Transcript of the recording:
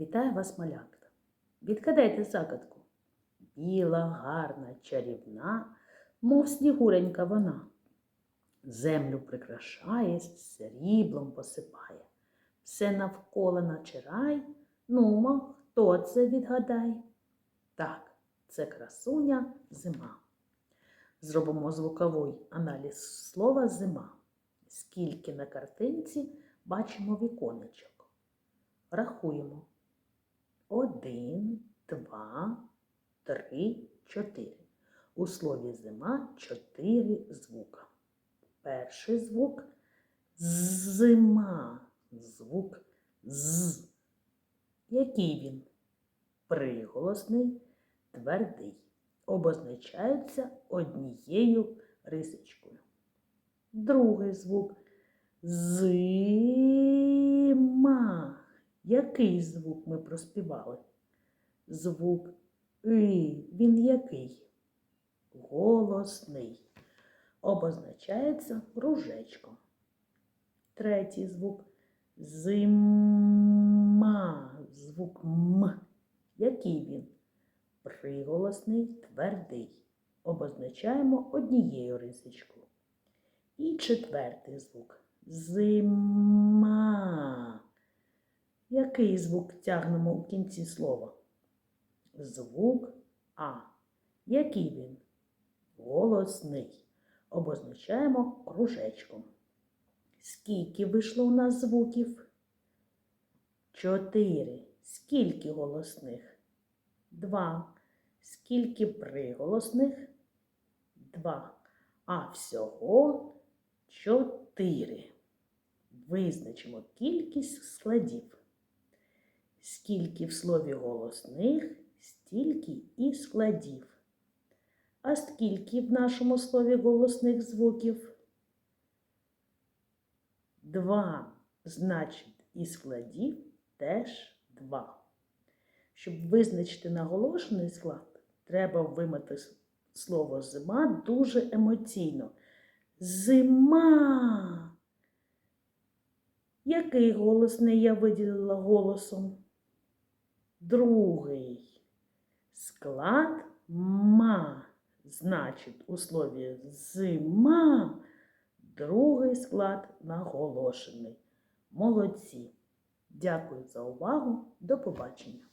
Вітаю вас, малятка. Відгадайте загадку. Біла, гарна, чарівна, мов снігуренька вона. Землю прикрашає, сріблом посипає. Все навколо наче рай. Нумо, хто це відгадай? Так, це красуня зима. Зробимо звуковий аналіз слова зима. Скільки на картинці бачимо віконечок. Рахуємо. Один, два, три, чотири. У слові зима чотири звука. Перший звук зима. Звук з. Який він? Приголосний, твердий. Обозначаються однією рисочкою. Другий звук зима. Який звук ми проспівали? Звук И. Він який? Голосний. Обозначається кружечком. Третій звук зима. Звук М. Який він? Приголосний, твердий. Обозначаємо однією рисочкою. І четвертий звук зима. Який звук тягнемо у кінці слова? Звук А. Який він? Голосний. Обозначаємо кружечком. Скільки вийшло у нас звуків? Чотири. Скільки голосних? Два. Скільки приголосних? Два. А всього чотири. Визначимо кількість складів. Скільки в слові голосних, стільки і складів. А скільки в нашому слові голосних звуків? Два. Значить, і складів теж два. Щоб визначити наголошений склад, треба вимити слово зима дуже емоційно. Зима. Який голосний я виділила голосом? Другий. Склад ма. Значить, у слові зима другий склад наголошений. Молодці. Дякую за увагу. До побачення.